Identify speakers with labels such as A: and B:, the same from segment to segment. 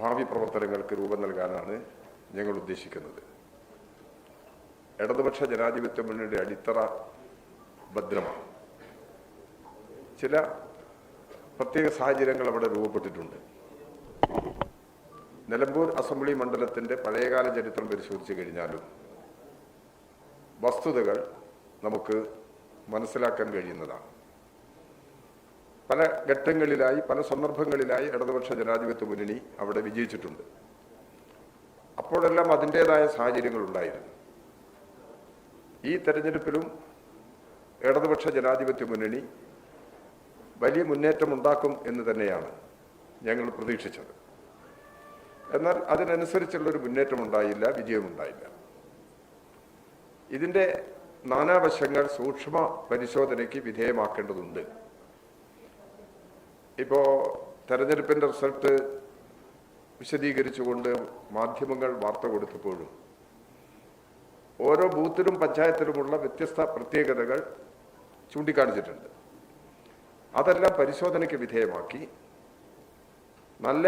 A: ഭാവി പ്രവർത്തനങ്ങൾക്ക് രൂപം നൽകാനാണ് ഞങ്ങൾ ഉദ്ദേശിക്കുന്നത്. ഇടതുപക്ഷ ജനാധിപത്യ മുന്നണിയുടെ അടിത്തറ ഭദ്രമാണ്. ചില പ്രത്യേക സാഹചര്യങ്ങൾ അവിടെ രൂപപ്പെട്ടിട്ടുണ്ട്. നിലമ്പൂർ അസംബ്ലി മണ്ഡലത്തിന്റെ പഴയകാല ചരിത്രം പരിശോധിച്ചു കഴിഞ്ഞാലും വസ്തുതകൾ നമുക്ക് മനസ്സിലാക്കാൻ കഴിയുന്നതാണ്. പല ഘട്ടങ്ങളിലായി പല സന്ദർഭങ്ങളിലായി ഇടതുപക്ഷ ജനാധിപത്യ മുന്നണി അവിടെ വിജയിച്ചിട്ടുണ്ട്. അപ്പോഴെല്ലാം അതിന്റെതായ സാഹചര്യങ്ങൾ ഉണ്ടായിരുന്നു ഈ തെരഞ്ഞെടുപ്പിലും ഇടതുപക്ഷ ജനാധിപത്യ മുന്നണി വലിയ മുന്നേറ്റം ഉണ്ടാക്കും എന്ന് തന്നെയാണ് ഞങ്ങൾ പ്രതീക്ഷിച്ചത്. എന്നാൽ അതിനനുസരിച്ചുള്ളൊരു മുന്നേറ്റം ഉണ്ടായില്ല വിജയമുണ്ടായില്ല. ഇതിന്റെ നാനാവശങ്ങൾ സൂക്ഷ്മ പരിശോധനയ്ക്ക് വിധേയമാക്കേണ്ടതുണ്ട്. ഇപ്പോൾ തെരഞ്ഞെടുപ്പിന്റെ റിസൾട്ട് വിശദീകരിച്ചുകൊണ്ട് മാധ്യമങ്ങൾ വാർത്ത കൊടുത്തപ്പോഴും ഓരോ ബൂത്തിലും പഞ്ചായത്തിലുമുള്ള വ്യത്യസ്ത പ്രത്യേകതകൾ ചൂണ്ടിക്കാണിച്ചിട്ടുണ്ട്. അതെല്ലാം പരിശോധനയ്ക്ക് വിധേയമാക്കി നല്ല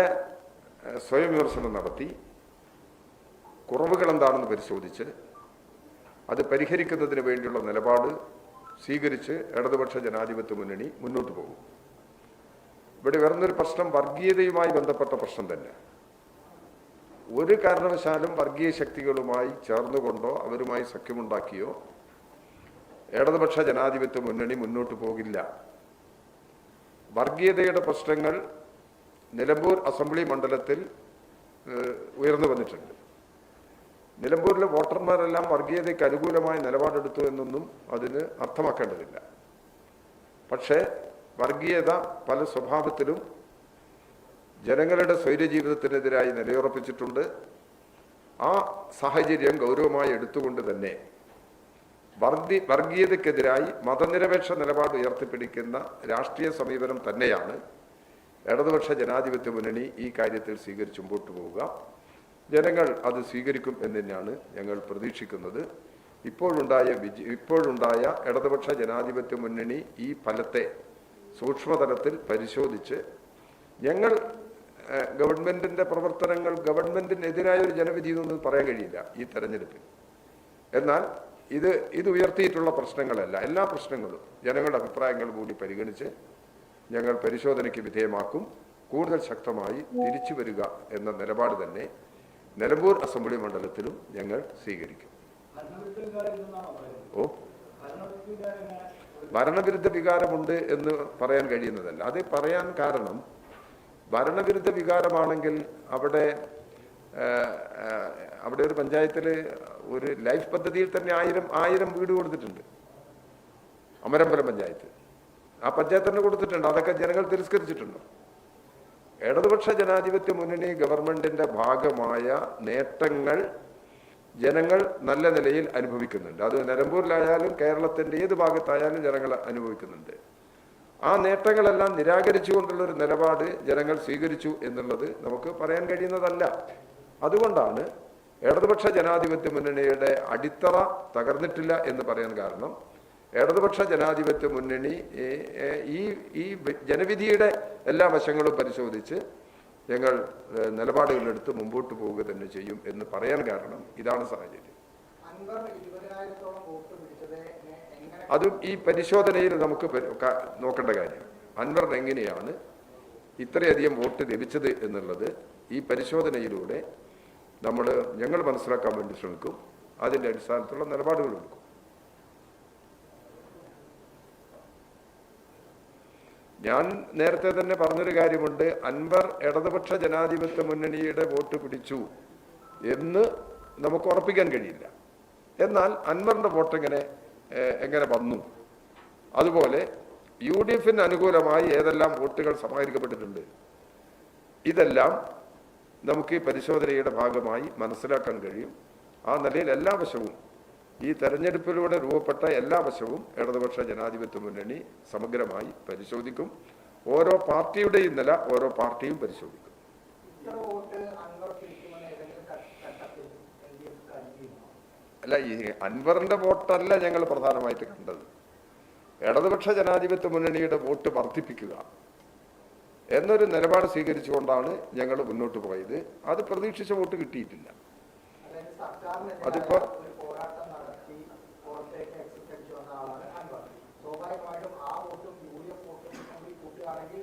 A: സ്വയം വിമർശനം നടത്തി കുറവുകൾ എന്താണെന്ന് പരിശോധിച്ച് അത് പരിഹരിക്കുന്നതിന് വേണ്ടിയുള്ള നിലപാട് സ്വീകരിച്ച് ഇടതുപക്ഷ ജനാധിപത്യ മുന്നണി മുന്നോട്ട് പോകും. ഇവിടെ വരുന്നൊരു പ്രശ്നം വർഗീയതയുമായി ബന്ധപ്പെട്ട പ്രശ്നം തന്നെ. ഒരു കാരണവശാലും വർഗീയ ശക്തികളുമായി ചേർന്നുകൊണ്ടോ അവരുമായി സഖ്യമുണ്ടാക്കിയോ ഇടതുപക്ഷ ജനാധിപത്യ മുന്നണി മുന്നോട്ട് പോകില്ല. വർഗീയതയുടെ പ്രശ്നങ്ങൾ നിലമ്പൂർ അസംബ്ലി മണ്ഡലത്തിൽ ഉയർന്നു വന്നിട്ടുണ്ട്. നിലമ്പൂരിലെ വോട്ടർമാരെല്ലാം വർഗീയതയ്ക്ക് അനുകൂലമായ നിലപാടെടുത്തു എന്നൊന്നും അതിന് അർത്ഥമാക്കേണ്ടതില്ല. പക്ഷേ വർഗീയത പല സ്വഭാവത്തിലും ജനങ്ങളുടെ സ്വൈര്യജീവിതത്തിനെതിരായി നിലയുറപ്പിച്ചിട്ടുണ്ട്. ആ സാഹചര്യം ഗൗരവമായി എടുത്തുകൊണ്ട് തന്നെ വർദ്ധി വർഗീയതയ്ക്കെതിരായി മതനിരപേക്ഷ നിലപാട് ഉയർത്തിപ്പിടിക്കുന്ന രാഷ്ട്രീയ സമീപനം തന്നെയാണ്. ഇടതുപക്ഷ ജനാധിപത്യ മുന്നണി ഈ കാര്യത്തിൽ സ്വീകരിച്ച് മുമ്പോട്ട് പോവുക. ജനങ്ങൾ അത് സ്വീകരിക്കും എന്ന് തന്നെയാണ് ഞങ്ങൾ പ്രതീക്ഷിക്കുന്നത്. ഇപ്പോഴുണ്ടായ വിജയ ഇപ്പോഴുണ്ടായ ഇടതുപക്ഷ ജനാധിപത്യ മുന്നണി ഈ ഫലത്തെ സൂക്ഷ്മതലത്തിൽ പരിശോധിച്ച് ഞങ്ങൾ ഗവൺമെന്റിന്റെ പ്രവർത്തനങ്ങൾ ഗവൺമെന്റിനെതിരായ ഒരു ജനവിധി എന്നൊന്നും പറയാൻ കഴിയില്ല ഈ തെരഞ്ഞെടുപ്പിൽ. എന്നാൽ ഇത് ഇത് ഉയർത്തിയിട്ടുള്ള പ്രശ്നങ്ങളല്ല. എല്ലാ പ്രശ്നങ്ങളും ജനങ്ങളുടെ അഭിപ്രായങ്ങൾ കൂടി പരിഗണിച്ച് ഞങ്ങൾ പരിശോധനയ്ക്ക് വിധേയമാക്കും. കൂടുതൽ ശക്തമായി തിരിച്ചു വരിക എന്ന നിലപാട് തന്നെ നിലമ്പൂർ അസംബ്ലി മണ്ഡലത്തിലും ഞങ്ങൾ സ്വീകരിക്കും. ഓ. ഭരണവിരുദ്ധ വികാരമുണ്ട് എന്ന് പറയാൻ കഴിയുന്നതല്ല. അത് പറയാൻ കാരണം ഭരണവിരുദ്ധ വികാരമാണെങ്കിൽ അവിടെ അവിടെ ഒരു പഞ്ചായത്തിൽ ഒരു ലൈഫ് പദ്ധതിയിൽ തന്നെ ആയിരം ആയിരം വീട് കൊടുത്തിട്ടുണ്ട്. അമരമ്പലം പഞ്ചായത്ത്. ആ പഞ്ചായത്ത് തന്നെ കൊടുത്തിട്ടുണ്ട്. അതൊക്കെ ജനങ്ങൾ തിരസ്കരിച്ചിട്ടുണ്ട്? ഇടതുപക്ഷ ജനാധിപത്യ മുന്നണി ഗവൺമെന്റിന്റെ ഭാഗമായ നേട്ടങ്ങൾ ജനങ്ങൾ നല്ല നിലയിൽ അനുഭവിക്കുന്നുണ്ട്. അത് നിലമ്പൂരിലായാലും കേരളത്തിന്റെ ഏത് ഭാഗത്തായാലും ജനങ്ങൾ അനുഭവിക്കുന്നുണ്ട്. ആ നേട്ടങ്ങളെല്ലാം നിരാകരിച്ചുകൊണ്ടുള്ള ഒരു നിലപാട് ജനങ്ങൾ സ്വീകരിച്ചു എന്നുള്ളത് നമുക്ക് പറയാൻ കഴിയുന്നതല്ല. അതുകൊണ്ടാണ് ഇടതുപക്ഷ ജനാധിപത്യ മുന്നണിയുടെ അടിത്തറ തകർന്നിട്ടില്ല എന്ന് പറയാൻ കാരണം. ഇടതുപക്ഷ ജനാധിപത്യ മുന്നണി ഈ ഈ ജനവിധിയുടെ എല്ലാ വശങ്ങളും പരിശോധിച്ച് ഞങ്ങൾ നിലപാടുകളെടുത്ത് മുമ്പോട്ട് പോവുക തന്നെ ചെയ്യും എന്ന് പറയാൻ കാരണം ഇതാണ് സാഹചര്യം. അതും ഈ പരിശോധനയിൽ നമുക്ക് നോക്കേണ്ട കാര്യം. അൻവർ എങ്ങനെയാണ് ഇത്രയധികം വോട്ട് ലഭിച്ചത് എന്നുള്ളത് ഈ പരിശോധനയിലൂടെ നമ്മൾ ഞങ്ങൾ മനസ്സിലാക്കാൻ വേണ്ടി ശ്രമിക്കും. അതിന്റെ അടിസ്ഥാനത്തിലുള്ള നിലപാടുകൾ എടുക്കും. ഞാൻ നേരത്തെ തന്നെ പറഞ്ഞൊരു കാര്യമുണ്ട്. അൻവർ ഇടതുപക്ഷ ജനാധിപത്യ മുന്നണിയുടെ വോട്ട് പിടിച്ചു എന്ന് നമുക്ക് ഉറപ്പിക്കാൻ കഴിയില്ല. എന്നാൽ അൻവറിന്റെ വോട്ട് എങ്ങനെ എങ്ങനെ വന്നു? അതുപോലെ യു ഡി എഫിന് അനുകൂലമായി ഏതെല്ലാം വോട്ടുകൾ സമാഹരിക്കപ്പെട്ടിട്ടുണ്ട്? ഇതെല്ലാം നമുക്ക് ഈ പരിശോധനയുടെ ഭാഗമായി മനസ്സിലാക്കാൻ കഴിയും. ആ നിലയിൽ എല്ലാ വശവും ഈ തെരഞ്ഞെടുപ്പിലൂടെ രൂപപ്പെട്ട എല്ലാ വശവും ഇടതുപക്ഷ ജനാധിപത്യ മുന്നണി സമഗ്രമായി പരിശോധിക്കും. ഓരോ പാർട്ടിയുടെയും നില ഓരോ പാർട്ടിയും പരിശോധിക്കും. അല്ല ഈ അൻവറിന്റെ വോട്ടല്ല ഞങ്ങൾ പ്രധാനമായിട്ട് കണ്ടത്. ഇടതുപക്ഷ ജനാധിപത്യ മുന്നണിയുടെ വോട്ട് വർദ്ധിപ്പിക്കുക എന്നൊരു നിലപാട് സ്വീകരിച്ചുകൊണ്ടാണ് ഞങ്ങൾ മുന്നോട്ട് പോയത്. അത് പ്രതീക്ഷിച്ച വോട്ട് കിട്ടിയിട്ടില്ല. അതിപ്പോ-
B: ഒരു പോരാട്ടം നടത്തി പുറത്തേക്ക് എക്സിറ്റ് അടിച്ചു വന്ന ആളാണ് അൻവർ സ്വാഭാവികമായിട്ടും ആ വോട്ടും യു ഡി എഫ് വോട്ടും കൂടി കൂട്ടുകയാണെങ്കിൽ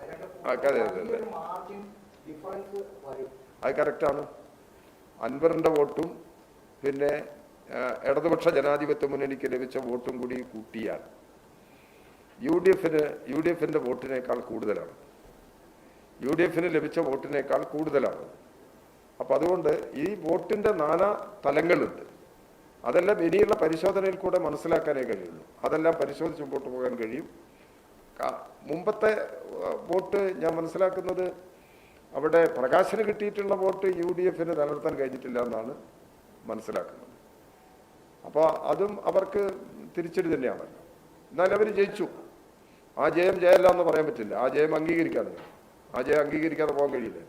A: ആ, അതെ, കറക്റ്റാണ് അൻവറിന്റെ വോട്ടും പിന്നെ ഇടതുപക്ഷ ജനാധിപത്യ മുന്നണിക്ക് ലഭിച്ച വോട്ടും കൂടി കൂട്ടിയാൽ യു ഡി എഫിന് യു ഡി എഫിന്റെ വോട്ടിനേക്കാൾ കൂടുതലാണ്. യു ഡി എഫിന് ലഭിച്ച വോട്ടിനേക്കാൾ കൂടുതലാണ്. അപ്പം അതുകൊണ്ട് ഈ വോട്ടിന്റെ നാനാ തലങ്ങളുണ്ട്. അതെല്ലാം ഇനിയുള്ള പരിശോധനയിൽ കൂടെ മനസ്സിലാക്കാനേ കഴിയുള്ളൂ. അതെല്ലാം പരിശോധിച്ച് മുമ്പോട്ട് പോകാൻ കഴിയും. മുമ്പത്തെ വോട്ട് ഞാൻ മനസ്സിലാക്കുന്നത് അവിടെ പ്രകാശന് കിട്ടിയിട്ടുള്ള വോട്ട് യു ഡി എഫിന് നിലനിർത്താൻ കഴിഞ്ഞിട്ടില്ല എന്നാണ് മനസ്സിലാക്കുന്നത്. അപ്പോൾ അതും അവർക്ക് തിരിച്ചടി തന്നെയാണല്ലോ. എന്നാൽ അവർ ജയിച്ചു. ആ ജയം ജയമല്ല എന്ന് പറയാൻ പറ്റില്ല. ആ ജയം അംഗീകരിക്കാതെ. ആ ജയം അംഗീകരിക്കാതെ പോകാൻ കഴിയില്ല.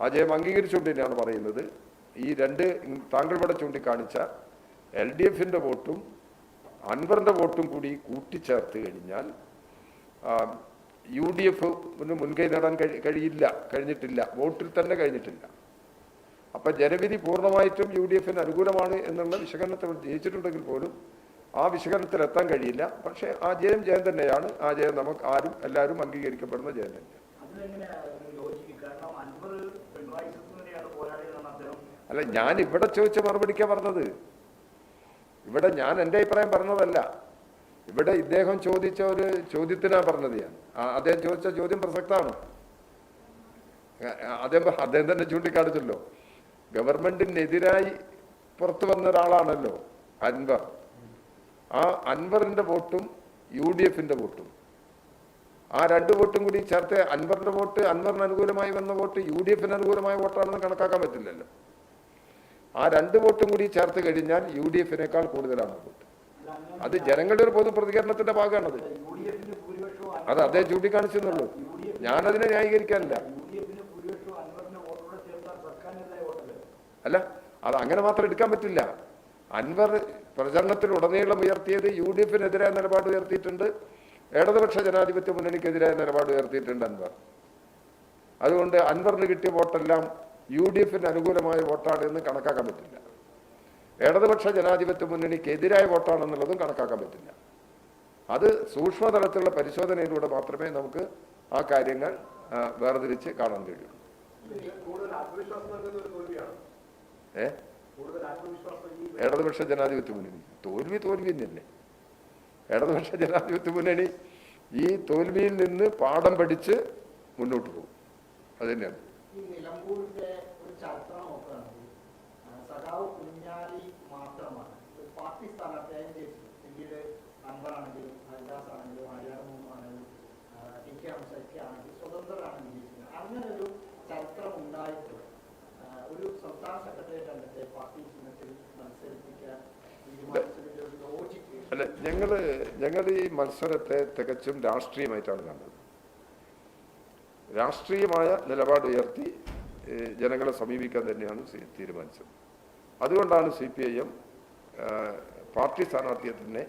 A: ആ ജയം അംഗീകരിച്ചുകൊണ്ട് തന്നെയാണ് പറയുന്നത്. ഈ രണ്ട് താങ്കൾ ഇവിടെ ചൂണ്ടിക്കാണിച്ച എൽ ഡി എഫിന്റെ വോട്ടും അൻവറിന്റെ വോട്ടും കൂടി കൂട്ടിച്ചേർത്ത് കഴിഞ്ഞാൽ യു ഡി എഫിന് മുൻകൈ നേടാൻ കഴി കഴിയില്ല കഴിഞ്ഞിട്ടില്ല വോട്ടിൽ തന്നെ കഴിഞ്ഞിട്ടില്ല. അപ്പം ജനവിധി പൂർണമായിട്ടും യു ഡി എഫിന് അനുകൂലമാണ് എന്നുള്ള വിശകലനത്തെ ജയിച്ചിട്ടുണ്ടെങ്കിൽ പോലും ആ വിശകലനത്തിൽ എത്താൻ കഴിയില്ല. പക്ഷേ ആ ജയം ജയം തന്നെയാണ്. ആ ജയം നമുക്ക് ആരും എല്ലാവരും അംഗീകരിക്കപ്പെടുന്ന ജയം
C: അദ്ദേഹം
A: അല്ല ഞാൻ ഇവിടെ ചോദിച്ച മറുപടിക്കാ പറഞ്ഞത്. ഇവിടെ ഞാൻ എന്റെ അഭിപ്രായം പറഞ്ഞതല്ല. ഇവിടെ ഇദ്ദേഹം ചോദിച്ച ഒരു ചോദ്യത്തിനാ പറഞ്ഞത് ഞാൻ. അദ്ദേഹം ചോദിച്ച ചോദ്യം പ്രസക്തമാണ്. അദ്ദേഹം അദ്ദേഹം തന്നെ ചൂണ്ടിക്കാണിച്ചല്ലോ. ഗവൺമെന്റിനെതിരായി പുറത്തു വന്ന ഒരാളാണല്ലോ അൻവർ. ആ അൻവറിന്റെ വോട്ടും യു ഡി എഫിന്റെ വോട്ടും. ആ രണ്ട് വോട്ടും കൂടി ചേർത്ത് അൻവറിന്റെ വോട്ട് അൻവറിന് അനുകൂലമായി വന്ന വോട്ട് യു ഡി എഫിന് അനുകൂലമായ വോട്ടാണെന്ന് കണക്കാക്കാൻ പറ്റില്ലല്ലോ. ആ രണ്ട് വോട്ടും കൂടി ചേർത്ത് കഴിഞ്ഞാൽ യു ഡി എഫിനേക്കാൾ കൂടുതലാണ് വോട്ട്. അത് ജനങ്ങളുടെ ഒരു പൊതു പ്രതികരണത്തിന്റെ ഭാഗമാണത്. അത് അദ്ദേഹം ചൂണ്ടിക്കാണിച്ചെന്നുള്ളൂ. ഞാനതിനെ ന്യായീകരിക്കാനില്ല. അല്ല അത് അങ്ങനെ മാത്രം എടുക്കാൻ പറ്റില്ല. അൻവർ പ്രചരണത്തിൽ ഉടനീളം ഉയർത്തിയത് യു ഡി എഫിനെതിരായ നിലപാട് ഉയർത്തിയിട്ടുണ്ട്. ഇടതുപക്ഷ ജനാധിപത്യ മുന്നണിക്കെതിരായ നിലപാട് ഉയർത്തിയിട്ടുണ്ട് അൻവർ. അതുകൊണ്ട് അൻവറിന് കിട്ടിയ വോട്ടെല്ലാം യു ഡി എഫിന് അനുകൂലമായ വോട്ടാണ് എന്ന് കണക്കാക്കാൻ പറ്റില്ല. ഇടതുപക്ഷ ജനാധിപത്യ മുന്നണിക്ക് എതിരായ വോട്ടാണെന്നുള്ളതും കണക്കാക്കാൻ പറ്റില്ല. അത് സൂക്ഷ്മതലത്തിലുള്ള പരിശോധനയിലൂടെ മാത്രമേ നമുക്ക് ആ കാര്യങ്ങൾ വേർതിരിച്ച് കാണാൻ കഴിയുള്ളൂ ഏ? ഇടതുപക്ഷ ജനാധിപത്യ മുന്നണി. തോൽവി തോൽവി തന്നെയല്ലേ ഇടതുപക്ഷ ജനാധിപത്യ മുന്നണി ഈ തോൽവിയിൽ നിന്ന് പാഠം പഠിച്ച് മുന്നോട്ട് പോകും. അത് തന്നെയാണ്. അല്ല ഞങ്ങൾ ഞങ്ങൾ ഈ മത്സരത്തെ തികച്ചും രാഷ്ട്രീയമായിട്ടാണ് കണ്ടത് രാഷ്ട്രീയമായ നിലപാട് ഉയർത്തി ജനങ്ങളെ സമീപിക്കാൻ തന്നെയാണ് തീരുമാനിച്ചത്. അതുകൊണ്ടാണ് C P I M party സ്ഥാനാർത്ഥിയെ തന്നെ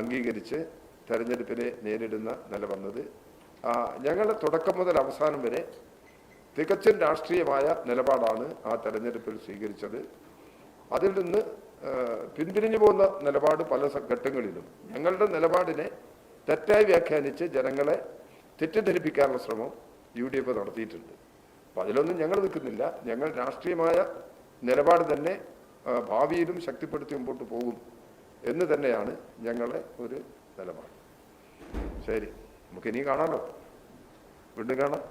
A: അംഗീകരിച്ച് തെരഞ്ഞെടുപ്പിനെ നേരിടുന്ന നില വന്നത്. ഞങ്ങൾ തുടക്കം മുതൽ അവസാനം വരെ തികച്ചും രാഷ്ട്രീയമായ നിലപാടാണ് ആ തെരഞ്ഞെടുപ്പിൽ സ്വീകരിച്ചത്. അതിൽ നിന്ന് പിന്തിരിഞ്ഞു പോകുന്ന നിലപാട് പല ഘട്ടങ്ങളിലും. ഞങ്ങളുടെ നിലപാടിനെ തെറ്റായി വ്യാഖ്യാനിച്ച് ജനങ്ങളെ തെറ്റിദ്ധരിപ്പിക്കാനുള്ള ശ്രമം യു ഡി എഫ് നടത്തിയിട്ടുണ്ട്. അപ്പം അതിലൊന്നും ഞങ്ങൾ നിൽക്കുന്നില്ല. ഞങ്ങൾ രാഷ്ട്രീയമായ നിലപാട് തന്നെ ഭാവിയിലും ശക്തിപ്പെടുത്തി മുമ്പോട്ട് പോകും എന്ന് തന്നെയാണ് ഞങ്ങളെ ഒരു നിലപാട്. ശരി നമുക്ക് ഇനി കാണാമല്ലോ വീണ്ടും കാണാം.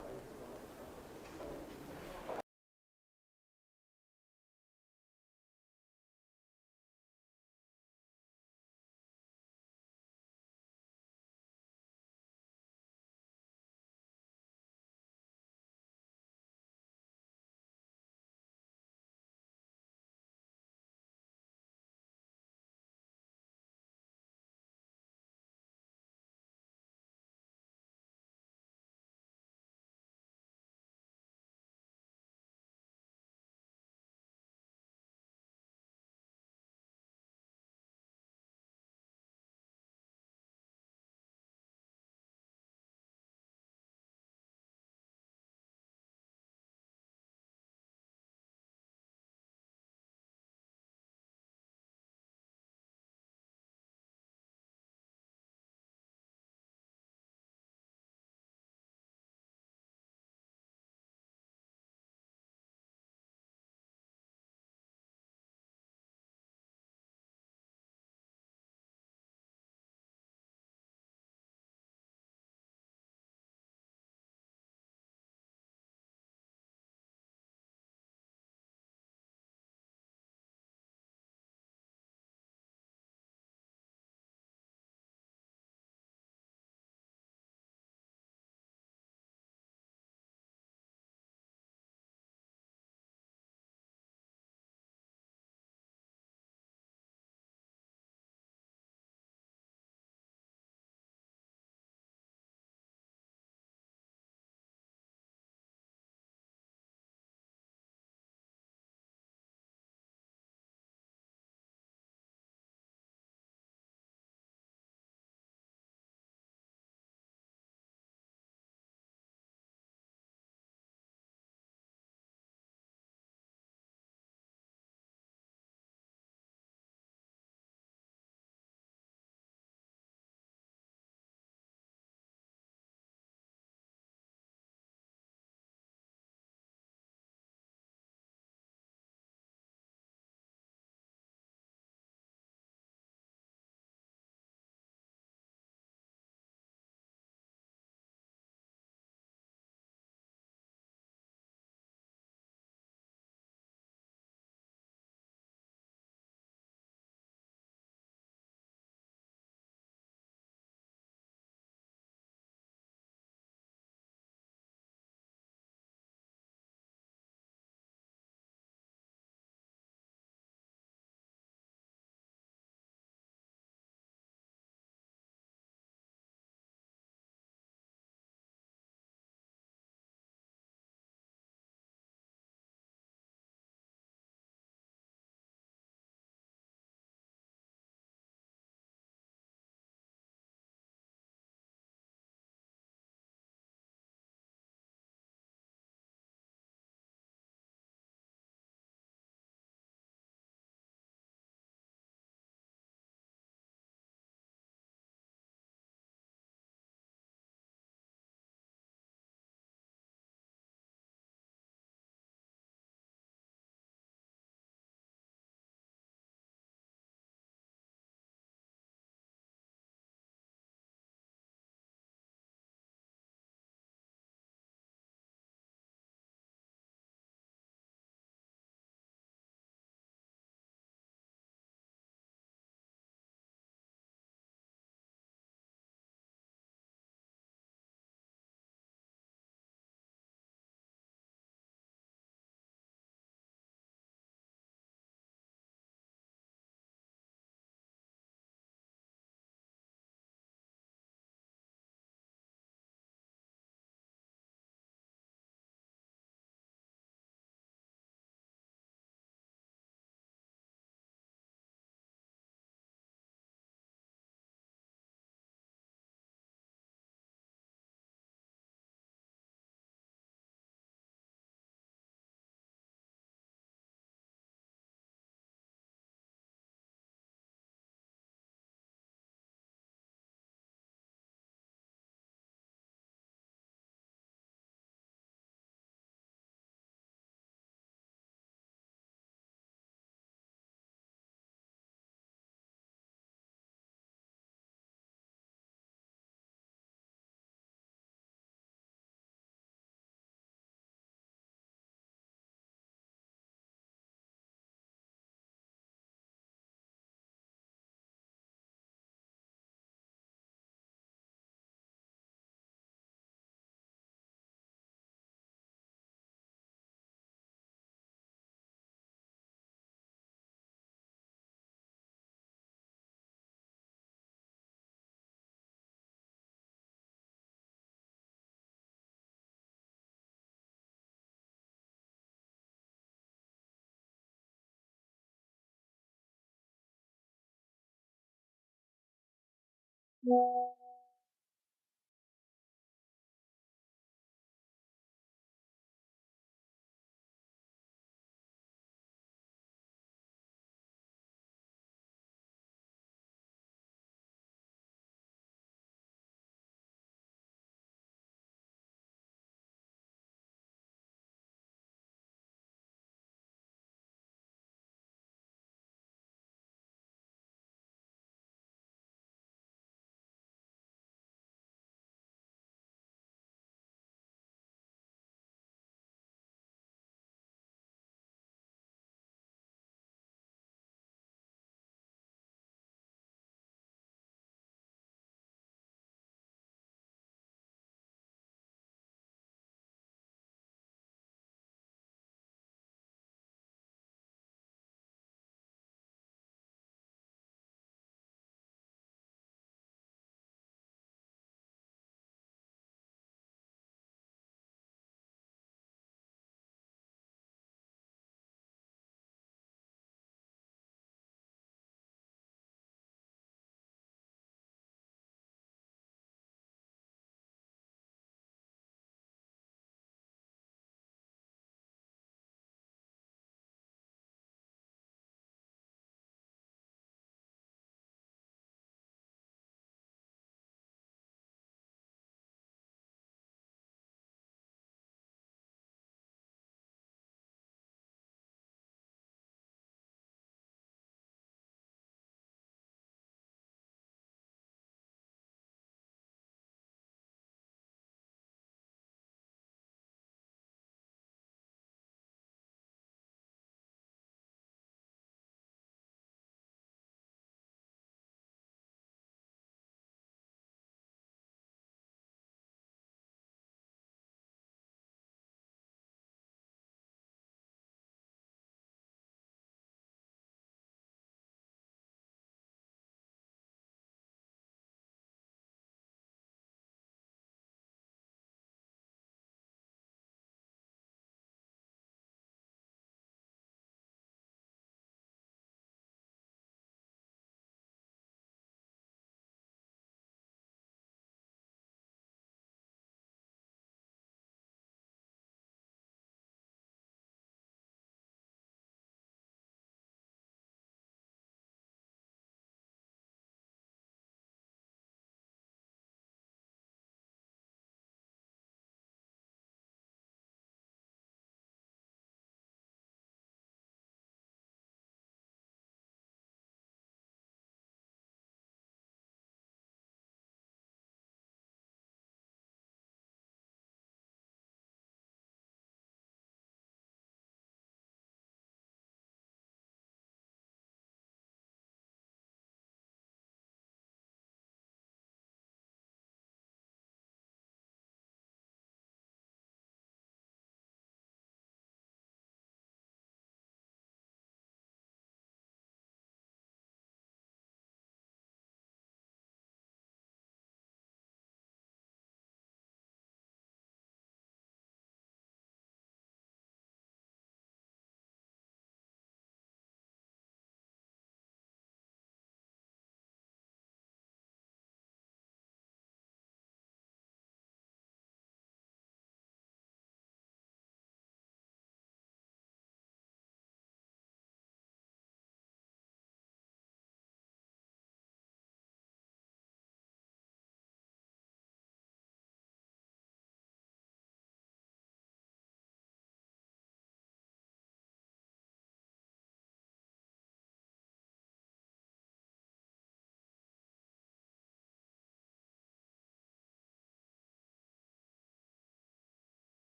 D: Yeah.